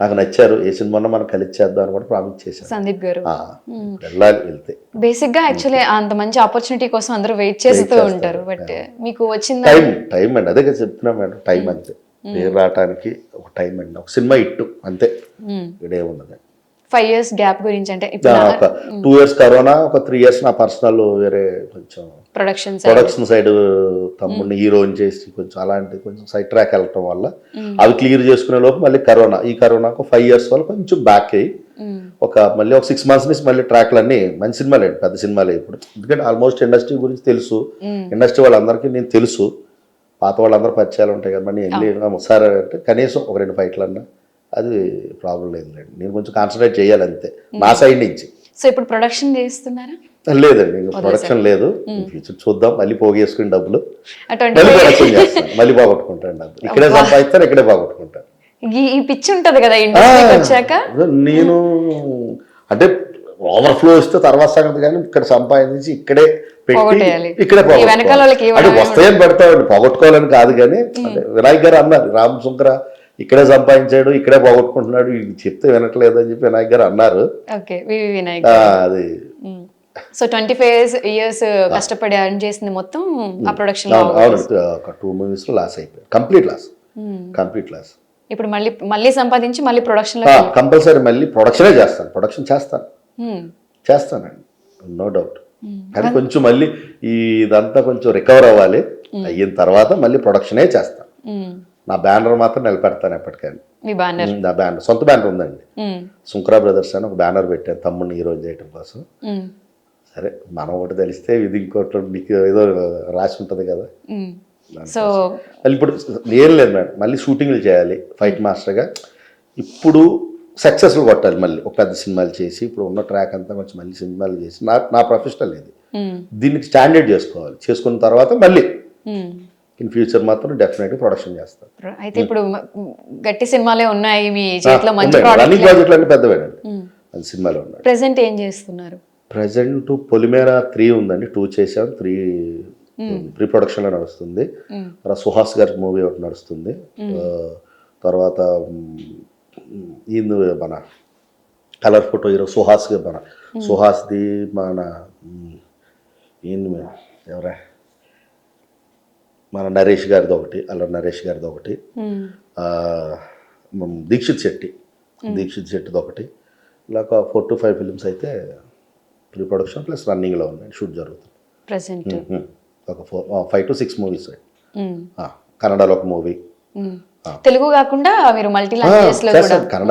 నాకు నచ్చారు ఏ సినిమా మనం కలిసి చేద్దాం అని కూడా ప్రామిస్ చేశాను సందీప్ గారు. వెళ్ళాలి వెళ్తే. బేసిక్గా యాక్చువల్లీ అంత మంచి ఆపర్చునిటీ కోసం అందరూ వెయిట్ చేస్తూ ఉంటారు బట్ మీకు వచ్చిందా? టైం టైం అండి. అదే చెప్తున్నా మేడం టైం అంతే. పేరు రావటానికి ఒక టైం అండి. ఒక సినిమా ఇట్టు అంతే. ఇడే ఉన్నది. ఫైవ్ ఇయర్స్ గ్యాప్ గురించి అంటే ఒక టూ ఇయర్స్ కరోనా ఒక త్రీ ఇయర్స్ నా పర్సనల్ వేరే కొంచెం ప్రొడక్షన్స్ ప్రొడక్షన్ సైడ్ తమ్ముడిని హీరోయిన్ చేసి కొంచెం అలాంటి కొంచెం సైడ్ ట్రాక్ వెళ్ళటం వల్ల అవి క్లియర్ చేసుకునే లోపు మళ్ళీ కరోనా. ఈ కరోనాకు ఫైవ్ ఇయర్స్ వల్ల కొంచెం బ్యాక్ అయ్యి ఒక మళ్ళీ ఒక సిక్స్ మంత్స్ నుంచి మళ్ళీ ట్రాక్లు అన్ని మంచి సినిమాలే పెద్ద సినిమాలే ఇప్పుడు. ఎందుకంటే ఆల్మోస్ట్ ఇండస్ట్రీ గురించి తెలుసు. ఇండస్ట్రీ వాళ్ళందరికీ నేను తెలుసు. పాత వాళ్ళందరూ పరిచయాలు ఉంటాయి కదా మళ్ళీ వెళ్ళి ఒకసారి అంటే కనీసం ఒక రెండు ఫైట్లు అన్నా అది ప్రాబ్లం లేదులేండి. నేను కొంచెం కాన్సన్ట్రేట్ చేయాలి అంతే. నా సైడ్ నుంచి. సో ఇప్పుడు ప్రొడక్షన్ చేస్తున్నారా? లేదండి ప్రొడక్షన్ లేదు. ఫ్యూచర్ చూద్దాం మళ్ళీ పోగేసుకుని డబ్బులు. మళ్ళీ ప్రొడక్షన్ చేస్తాను. మళ్ళీ పోగొట్టుకుంటాను డబ్బులు. ఇక్కడే సంపాదిస్తాను ఇక్కడే పోగొట్టుకుంటాను. ఈ పిచ్చి ఉంటది కదా ఇండస్ట్రీకి వచ్చాక? నేను అంటే ఓవర్ ఫ్లో ఇస్తే తర్వాత సంగతి కానీ ఇక్కడ సంపాదించి ఇక్కడే పెట్టి. ఇక్కడే. అంటే వస్తాయని పెడతామండి. పోగొట్టుకోవాలని కాదు కానీ వినాయక్ గారు అన్నారు రామ్ శంకర ఇక్కడే సంపాదించాడు ఇక్కడే పోగొట్టుకుంటున్నాడు ఇది చెప్తే వినట్లేదు అని చెప్పి వినాయక్ గారు అన్నారు. అది. సో ట్వంటీ ఫైవ్ ఇయర్స్ కష్టపడి అర్న్ చేసింది మొత్తం ఆ ప్రొడక్షన్ అవును ఒక టూ మూవీస్లో లాస్ అయిపోయాయి కంప్లీట్ లాస్. కంప్లీట్ లాస్ ఇప్పుడు మళ్ళీ మళ్ళీ సంపాదించి మళ్ళీ ప్రొడక్షన్ కంపల్సరీ మళ్ళీ ప్రొడక్షనే చేస్తాను. ప్రొడక్షన్ చేస్తాను. చేస్తానండి నో డౌట్ కానీ కొంచెం మళ్ళీ ఇదంతా కొంచెం రికవర్ అవ్వాలి. అయిన తర్వాత మళ్ళీ ప్రొడక్షనే చేస్తాను. నా బ్యానర్ మాత్రం నిలబెడతాను ఎప్పటికైనా. బ్యానర్? నా బ్యానర్. సొంత బ్యానర్ ఉందండి. సుంకరా బ్రదర్స్ అని ఒక బ్యానర్ పెట్టాను తమ్ముడిని హీరోయిన్ చేయటం కోసం. సరే మనం ఒకటి తెలిస్తే ఇది ఇంకోటి నీకు ఏదో రాసి ఉంటుంది కదా. సో మళ్ళీ ఇప్పుడు ఏం లేదు మేడం మళ్ళీ షూటింగ్లు చేయాలి ఫైట్ మాస్టర్గా. ఇప్పుడు సక్సెస్ఫుల్ కొట్టాలి మళ్ళీ ఒక పెద్ద సినిమాలు చేసి ఇప్పుడు ఉన్న ట్రాక్ అంతా కొంచెం మళ్ళీ సినిమాలు చేసి నా నా ప్రొఫెషనల్ ఇది. దీనికి స్టాండర్డ్ చేసుకోవాలి చేసుకున్న తర్వాత మళ్ళీ. ఇన్ ఫ్యూచర్ మాత్రం డెఫినెట్గా ప్రొడక్షన్ చేస్తాను అయితే ఇప్పుడు గట్టి సినిమాలే ఉన్నాయి మీ చేతిలో మంచి రన్నింగ్ ప్రాజెక్టులు అన్ని పెద్దవేనండి. అది సినిమాలో ఉన్నాయి. ప్రెసెంట్ ఏం చేస్తున్నారు? ప్రజెంట్ పొలిమేర త్రీ ఉందండి. టూ చేసాం త్రీ ప్రీ ప్రొడక్షన్లో నడుస్తుంది. తర్వాత సుహాస్ గారి మూవీ ఒకటి నడుస్తుంది. తర్వాత ఈయన మన కలర్ ఫోటో హీరో సుహాస్ గారు మన సుహాస్ది మన ఈయన ఎవరా? మన నరేష్ గారిది ఒకటి అల్ల నరేష్ గారిది ఒకటి దీక్షిత్ శెట్టి దీక్షిత్ శెట్టిది ఒకటి. ఇలాగ ఫోర్ టు ఫైవ్ ఫిల్మ్స్ అయితే ప్రీ ప్రొడక్షన్ ప్లస్ రన్నింగ్లో ఉన్నాయి షూట్ జరుగుతుంది. ప్రెసెంట్. ఒక four five to six movies. కన్నడలో ఒక మూవీ. తెలుగు కాకుండా మీరు మల్టీ లాంగ్వేజెస్లో కన్నడ